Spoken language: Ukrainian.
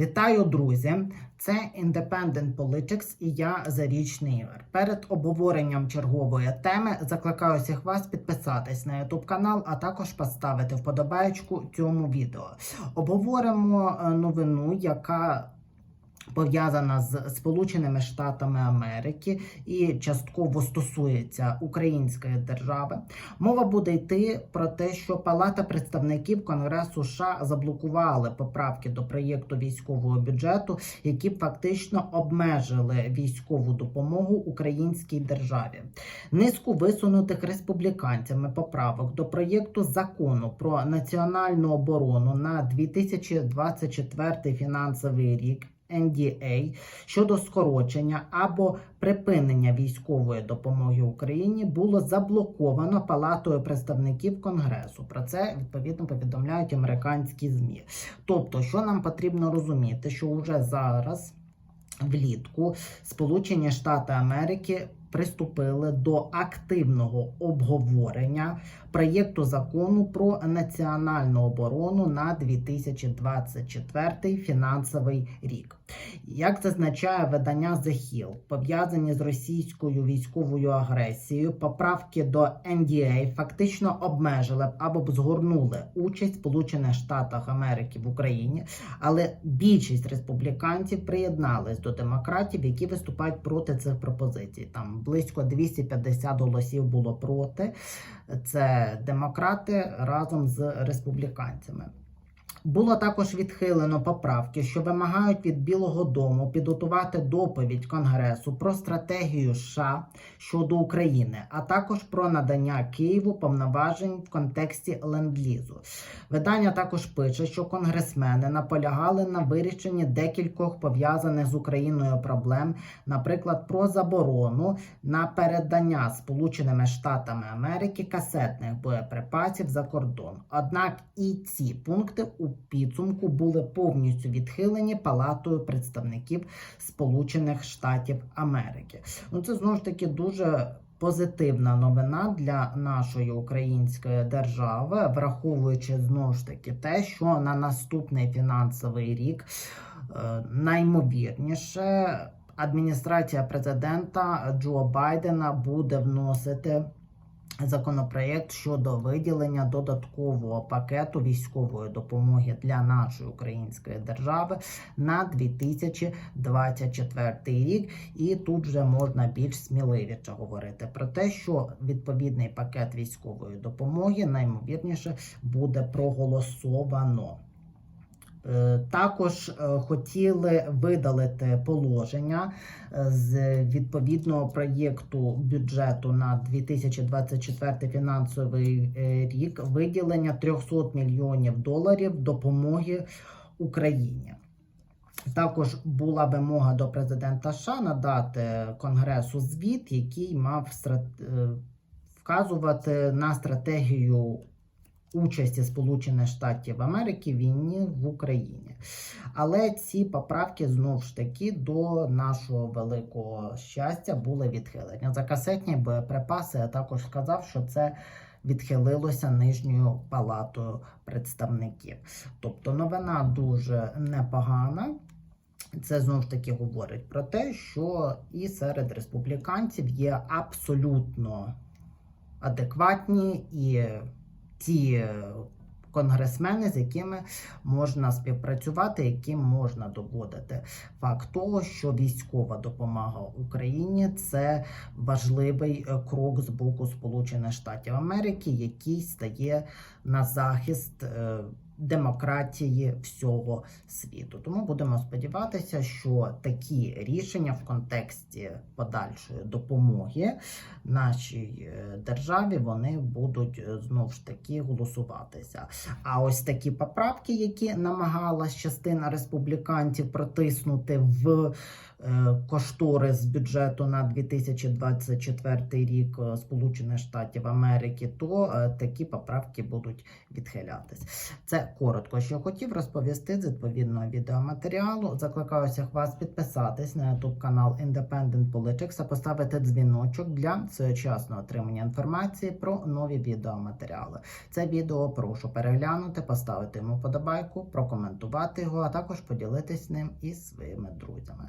Вітаю, друзі! Це Independent Politics і я Зарічний Ігор. Перед обговоренням чергової теми закликаю всіх вас підписатись на YouTube канал, а також поставити вподобайку цьому відео. Обговоримо е, новину, яка пов'язана з Сполученими Штатами Америки і частково стосується української держави. Мова буде йти про те, що Палата представників Конгресу США заблокували поправки до проєкту військового бюджету, які фактично обмежили військову допомогу українській державі. Низку висунутих республіканцями поправок до проєкту закону про національну оборону на 2024 фінансовий рік. NDA щодо скорочення або припинення військової допомоги Україні було заблоковано Палатою представників Конгресу. Про це відповідно повідомляють американські змі. Тобто, що нам потрібно розуміти, що вже зараз влітку Сполучені Штати Америки приступили до активного обговорення проєкту закону про національну оборону на 2024 фінансовий рік. Як зазначає видання Hill, пов'язані з російською військовою агресією, поправки до NDA фактично обмежили б або б згорнули участь Сполучених Штатів Америки в Україні, але більшість республіканців приєднались до демократів, які виступають проти цих пропозицій. Там близько 250 голосів було проти. Це демократи разом з республіканцями. Було також відхилено поправки, що вимагають від Білого Дому підготувати доповідь Конгресу про стратегію США щодо України, а також про надання Києву повноважень в контексті ленд-лізу. Видання також пише, що конгресмени наполягали на вирішенні декількох пов'язаних з Україною проблем, наприклад, про заборону на передання Сполученими Штатами Америки касетних боєприпасів за кордон. Однак і ці пункти у підсумку були повністю відхилені Палатою представників Сполучених Штатів Америки. Ну це знову ж таки дуже. Позитивна новина для нашої української держави, враховуючи знову ж таки те, що на наступний фінансовий рік е, наймовірніше адміністрація президента Джо Байдена буде вносити законопроєкт щодо виділення додаткового пакету військової допомоги для нашої української держави на 2024 рік. І тут вже можна більш сміливіше говорити про те, що відповідний пакет військової допомоги наймовірніше буде проголосовано. Е, Також е, хотіли видалити положення е, з відповідного проєкту бюджету на 2024 фінансовий рік виділення 300 мільйонів доларів допомоги Україні. Також була вимога до президента США надати Конгресу звіт, який мав вказувати на стратегію участі Сполучених Штатів Америки війні в Україні. Але ці поправки знову ж таки до нашого великого щастя були відхилені. За касетні боєприпаси я також сказав, що це відхилилося нижньою палатою представників. Тобто новина дуже непогана. Це знову ж таки говорить про те, що і серед республіканців є абсолютно адекватні і ті е, конгресмени, з якими можна співпрацювати, яким можна доводити факт того, що військова допомога Україні це важливий е, крок з боку Сполучених Штатів Америки, який стає на захист. Демократії всього світу, тому будемо сподіватися, що такі рішення в контексті подальшої допомоги нашій е, державі вони будуть е, знову ж таки голосуватися. А ось такі поправки, які намагалась частина республіканців протиснути в кошторис бюджету на 2024 рік е, Сполучених Штатів Америки, то е, такі поправки будуть відхилятись. Це коротко, що хотів розповісти з відповідного відеоматеріалу. Закликаю всіх вас підписатись на YouTube канал Independent Politics та поставити дзвіночок для своєчасного отримання інформації про нові відеоматеріали. Це відео прошу переглянути, поставити йому подобайку, прокоментувати його, а також поділитись ним із своїми друзями.